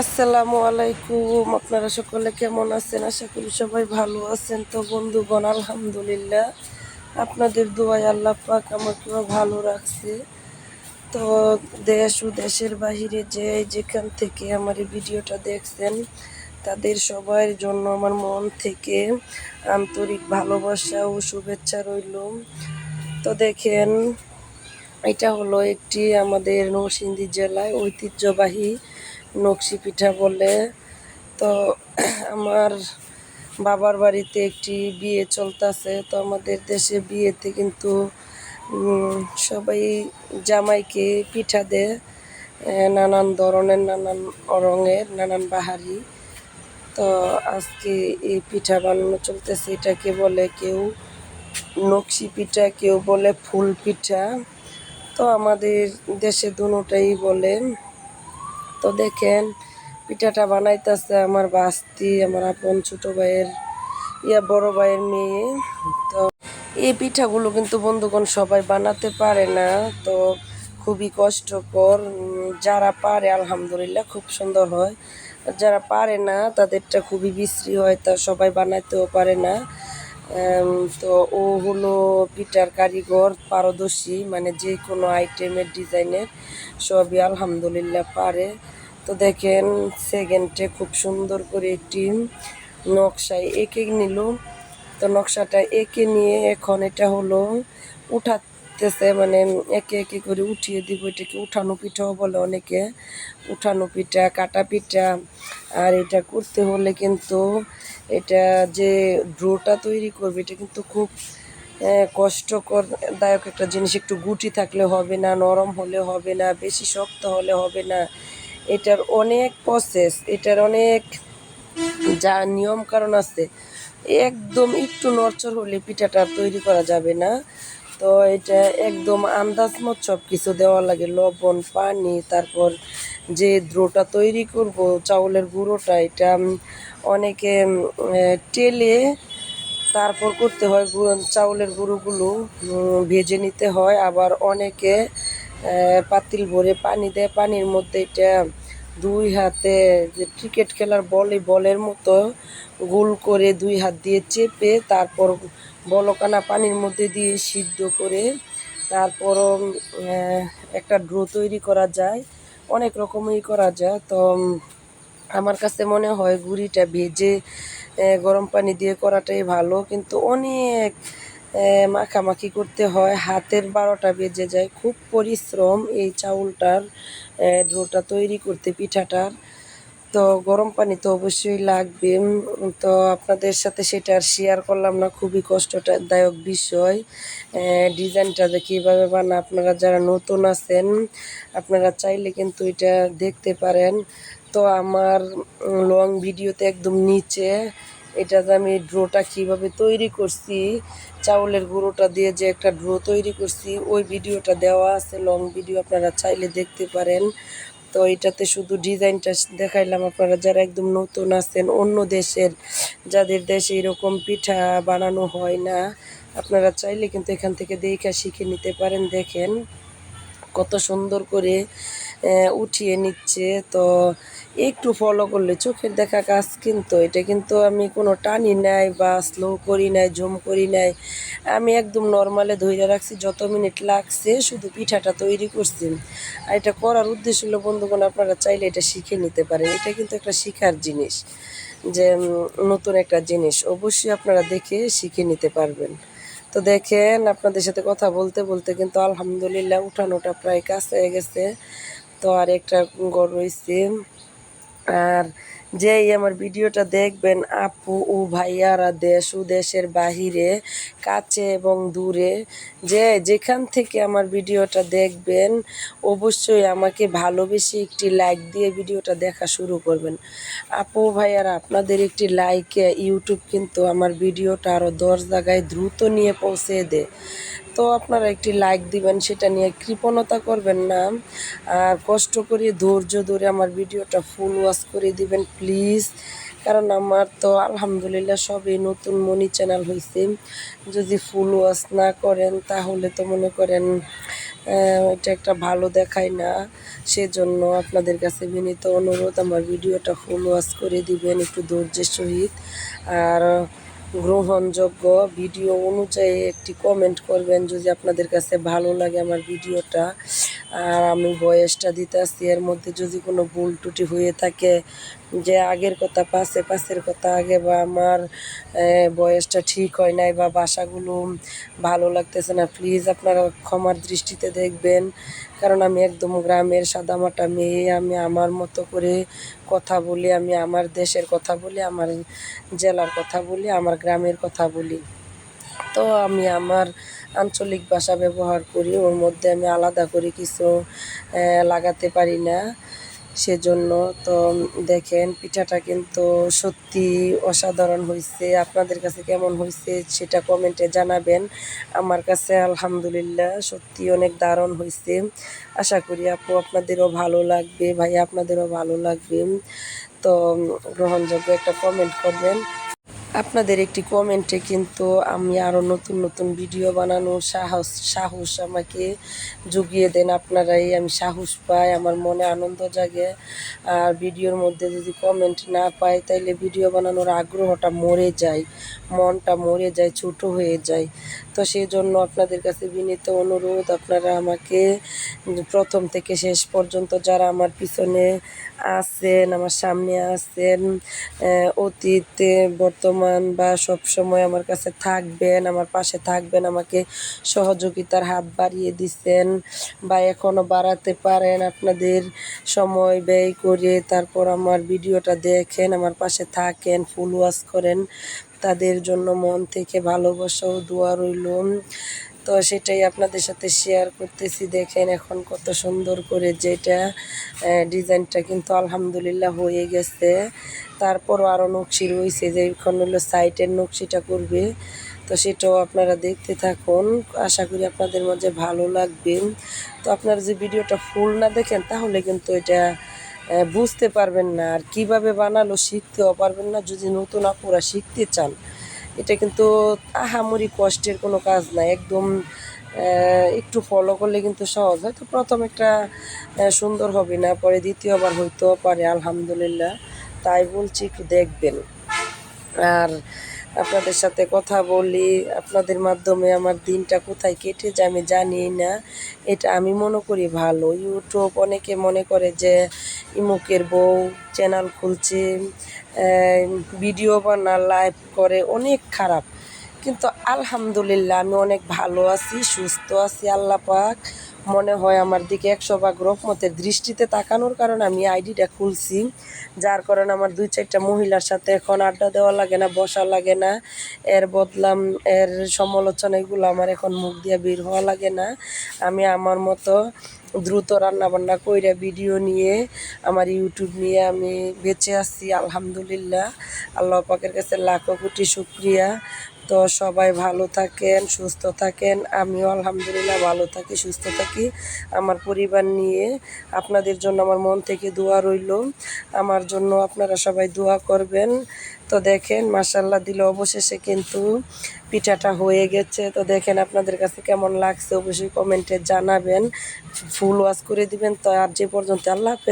আসসালামু আলাইকুম। আপনারা সকলে কেমন আছেন? আশা করি সবাই ভালো আছেন। তো বন্ধুগণ, আলহামদুলিল্লাহ, আপনাদের দোয়াই আল্লাহ পাক আমাকেও ভালো রাখছে। তো দেশ ও দেশের বাহিরে যে যেখান থেকে আমার এই ভিডিওটা দেখছেন, তাদের সবার জন্য আমার মন থেকে আন্তরিক ভালোবাসা ও শুভেচ্ছা রইল। তো দেখেন, এটা হলো একটি আমাদের নরসিংদী জেলায় ঐতিহ্যবাহী নকশি পিঠা বলে। তো আমার বাবার বাড়িতে একটি বিয়ে চলতেছে। তো আমাদের দেশে বিয়েতে কিন্তু সবাই জামাইকে পিঠা দেয়। নানান ধরনের, নানান রঙের, নানান বাহারি। তো আজকে এই পিঠা বানানো চলতেছে। এটাকে বলে কেউ নকশি পিঠা, কেউ বলে ফুল পিঠা। তো আমাদের দেশে দুটাই বলে। তো দেখেন, পিঠাটা বানাইতেছে আমার বাস্তি, আমার আপন ছোট ভাইয়ের, ইয়া বড় ভাইয়ের মেয়ে। তো এই পিঠাগুলো কিন্তু বন্ধুগণ সবাই বানাতে পারে না, তো খুবই কষ্টকর। যারা পারে, আলহামদুলিল্লাহ, খুব সুন্দর হয়। যারা পারে না, তাদেরটা খুবই বিশ্রী হয়, তা সবাই বানাইতেও পারে না। তো ও হলো পিটার কারিগর, পারদর্শী মানে যে কোনো আইটেমের ডিজাইনের সবই আলহামদুলিল্লাহ পারে। তো দেখেন সেকেন্ডে খুব সুন্দর করে একটি নকশায় এঁকে নিল। তো নকশাটা এঁকে নিয়ে এখন এটা হলো উঠাতেছে মানে একে একে করে উঠিয়ে দিব। এটাকে উঠানো পিঠাও বলে অনেকে। উঠানো পিঠা, কাটা পিঠা। আর এটা করতে হলে কিন্তু এটা যে ড্রোটা তৈরি করবে, এটা কিন্তু খুব কষ্টকর দায়ক একটা জিনিস। একটু গুটি থাকলে হবে না, নরম হলে হবে না, বেশি শক্ত হলে হবে না। এটার অনেক প্রসেস এটার অনেক যা নিয়ম কারণ আছে, একদম একটু নড়চড় হলে পিঠাটা তৈরি করা যাবে না। তো এটা একদম আন্দাজ মত সব কিছু দেওয়া লাগে, লবণ, পানি, তারপর যে দ্রোটা তৈরি করব, চাউলের গুঁড়োটা, এটা অনেকে টেলে তারপর করতে হয় চাউলের গুঁড়োগুলো ভেজে নিতে হয়। আবার অনেকে পাতিল ভরে পানি দেয়। পানির মধ্যে এটা দুই হাতে যে ক্রিকেট খেলার বল, বলের মতো গোল করে দুই হাত দিয়ে চেপে তারপর বলকানা পানির মধ্যে দিয়ে সিদ্ধ করে তারপরও একটা ড্রো তৈরি করা যায়। অনেক রকমই করা যায়। তো আমার কাছে মনে হয় গুড়িটা ভেজে গরম পানি দিয়ে করাটাই ভালো। কিন্তু অনেক মাখামাখি করতে হয়, হাতের বারোটা বেজে যায়। খুব পরিশ্রম এই চাউলটার ডোটা তৈরি করতে, পিঠাটার। তো গরম পানি তো অবশ্যই লাগবে। তো আপনাদের সাথে সেটা আর শেয়ার করলাম না, খুবই কষ্টদায়ক বিষয়। ডিজাইনটা যে কীভাবে বানা, আপনারা যারা নতুন আছেন, আপনারা চাইলে কিন্তু এটা দেখতে পারেন। তো আমার লং ভিডিওতে একদম নিচে, এটা যে আমি ড্রোটা কীভাবে তৈরি করছি, চাউলের গুঁড়োটা দিয়ে যে একটা ড্রো তৈরি করছি, ওই ভিডিওটা দেওয়া আছে লং ভিডিও আপনারা চাইলে দেখতে পারেন। তো এটাতে শুধু ডিজাইনটা দেখাইলাম আপনারা, যারা একদম নতুন আছেন, অন্য দেশের, যাদের দেশে এরকম পিঠা বানানো হয় না, আপনারা চাইলে কিন্তু এখান থেকে দেখা শিখে নিতে পারেন। দেখেন কত সুন্দর করে উঠিয়ে নিচ্ছে। তো একটু ফলো করলে চোখের দেখা কাজ কিন্তু, এটা কিন্তু আমি কোনো টানি নাই বা স্লো করি নাই জম করি নাই। আমি একদম নর্মালে ধৈর্য রাখছি, যত মিনিট লাগছে শুধু পিঠাটা তৈরি করছি। আর এটা করার উদ্দেশ্য হলো, বন্ধুগণ, আপনারা চাইলে এটা শিখে নিতে পারেন। এটা কিন্তু একটা শিখার জিনিস, যে নতুন একটা জিনিস। অবশ্যই আপনারা দেখে শিখে নিতে পারবেন। তো দেখেন, আপনাদের সাথে কথা বলতে বলতে কিন্তু আলহামদুলিল্লাহ উঠানোটা প্রায় কাছে গেছে। তো আর একটা গড় রয়েছে আর যেই আমার ভিডিওটা দেখবেন, আপু, ও ভাইয়ারা দেশ ও দেশের বাহিরে, কাছে এবং দূরে, যে যেখান থেকে আমার ভিডিওটা দেখবেন, অবশ্যই আমাকে ভালোবেসে একটি লাইক দিয়ে ভিডিওটা দেখা শুরু করবেন। আপু, ভাইয়ারা, আপনাদের একটি লাইকে ইউটিউব কিন্তু আমার ভিডিওটা আরও দশ জায়গায় দ্রুত নিয়ে পৌঁছে দেয়। তো আপনারা একটি লাইক দিবেন, সেটা নিয়ে কৃপণতা করবেন না। আর কষ্ট করে ধৈর্য ধরে আমার ভিডিওটা ফুল ওয়াশ করে দিবেন। প্লিজ। কারণ আমার তো আলহামদুলিল্লাহ সবই নতুন মনি চ্যানেল হয়েছে যদি ফুল ওয়াশ না করেন, তাহলে তো মনে করেন এটা একটা ভালো দেখায় না। সেজন্য আপনাদের কাছে বিনীত অনুরোধ, আমার ভিডিওটা ফুল ওয়াশ করে দিবেন একটু ধৈর্যের সহিত। আর গ্রহণযোগ্য ভিডিও অনুযায়ী একটি কমেন্ট করবেন, যদি আপনাদের কাছে ভালো লাগে আমার ভিডিওটা। আর আমি বয়সটা দিতে আসছি এর মধ্যে যদি কোনো ভুল টুটি হয়ে থাকে, যে আগের কথা, পাশে পাশের কথা, আগে বা আমার বয়সটা ঠিক হয় নাই বা বাসাগুলো ভালো লাগতেছে না প্লিজ আপনারা ক্ষমার দৃষ্টিতে দেখবেন। কারণ আমি একদম গ্রামের সাদামাটা মেয়ে, আমি আমার মতো করে কথা বলি, আমি আমার দেশের কথা বলি, আমার জেলার কথা বলি, আমার গ্রামের কথা বলি। তো আমি আমার আঞ্চলিক ভাষা ব্যবহার করি, ওর মধ্যে আমি আলাদা করে কিছু লাগাতে পারি না। সেজন্য তো দেখেন, পিঠাটা কিন্তু সত্যি অসাধারণ হয়েছে আপনাদের কাছে কেমন হয়েছে সেটা কমেন্টে জানাবেন। আমার কাছে আলহামদুলিল্লাহ সত্যি অনেক দারুণ হয়েছে আশা করি আপু আপনাদেরও ভালো লাগবে ভাই আপনাদেরও ভালো লাগবে। তো গ্রহণযোগ্য একটা কমেন্ট করবেন। আপনাদের একটি কমেন্টে কিন্তু আমি আরও নতুন নতুন ভিডিও বানানোর সাহস সাহস আমাকে জুগিয়ে দেন আপনারাই। আমি সাহস পাই, আমার মনে আনন্দ জাগে। আর ভিডিওর মধ্যে যদি কমেন্ট না পাই, তাইলে ভিডিও বানানোর আগ্রহটা মরে যায়, মনটা মরে যায়, ছোটো হয়ে যায়। তো সেই জন্য আপনাদের কাছে বিনীত অনুরোধ, আপনারা আমাকে প্রথম থেকে শেষ পর্যন্ত যারা আমার পিছনে আছেন, আমার সামনে আছেন অতীতে, বর্তমান বা সব সময় আমার কাছে থাকবেন, আমার পাশে থাকবেন, আমাকে সহযোগিতার হাত বাড়িয়ে দিচ্ছেন বা এখনও বাড়াতে পারেন আপনাদের সময় ব্যয় করে। তারপর আমার ভিডিওটা দেখেন, আমার পাশে থাকেন ফুল ওয়াশ করেন। তাদের জন্য মন থেকে ভালোবাসা ও দোয়া রইল। তো সেটাই আপনাদের সাথে শেয়ার করতেছি। দেখেন এখন কত সুন্দর করে যেটা ডিজাইনটা কিন্তু আলহামদুলিল্লাহ হয়ে গেছে। তারপরও আরও নকশি রয়েছে, যে এখন হলো সাইটের নকশিটা করবে। তো সেটাও আপনারা দেখতে থাকুন। আশা করি আপনাদের মাঝে ভালো লাগবে। তো আপনারা যে ভিডিওটা ফুল না দেখেন, তাহলে কিন্তু এটা বুঝতে পারবেন না। আর কীভাবে বানালো শিখতেও পারবেন না। যদি নতুন আপুরা শিখতে চান এটা কিন্তু আহামরি কষ্টের কোনো কাজ নাই একদম একটু ফলো করলে কিন্তু সহজ হয়তো প্রথম একটা সুন্দর হবে না, পরে দ্বিতীয়বার হইতেও পারে, আলহামদুলিল্লাহ। তাই বলছি একটু দেখবেন। আর আপনাদের সাথে কথা বলি, আপনাদের মাধ্যমে আমার দিনটা কোথায় কেটে যায় আমি জানি না। এটা আমি মনে করি ভালো। ইউটিউব অনেকে মনে করে যে ইমুকের বউ, চ্যানেল খুলছে ভিডিও বানা লাইভ করে, অনেক খারাপ। কিন্তু আলহামদুলিল্লাহ আমি অনেক ভালো আছি, সুস্থ আছি, আল্লাহ পাক। মনে হয় আমার দিকে একশো ভাগ রহমতের দৃষ্টিতে তাকানোর কারণে আমি আইডিটা খুলছি। যার কারণে আমার দুই চারটা মহিলার সাথে এখন আড্ডা দেওয়া লাগে না, বসা লাগে না। এর বদলাম, এর সমালোচনা এগুলো আমার এখন মুখ দিয়ে বের হওয়া লাগে না। আমি আমার মতো দ্রুত রান্না বান্না কইরা ভিডিও নিয়ে আমার ইউটিউব নিয়ে আমি বেঁচে আছি, আলহামদুলিল্লাহ। আল্লাহ পাকের কাছে লাখো কোটি শুক্রিয়া। তো সবাই ভালো থাকেন, সুস্থ থাকেন। আমিও আলহামদুলিল্লাহ ভালো থাকি, সুস্থ থাকি। আমার পরিবার নিয়ে আপনাদের জন্য আমার মন থেকে দোয়া রইল। আমার জন্য আপনারা সবাই দোয়া করবেন। তো দেখেন মাসাল্লাহ দিলে অবশেষে কিন্তু পিঠাটা হয়ে গেছে। তো দেখেন আপনাদের কাছে কেমন লাগছে, অবশ্যই কমেন্টে জানাবেন। ফুল ওয়াশ করে দিবেন। তো আর যে পর্যন্ত আল্লাহ।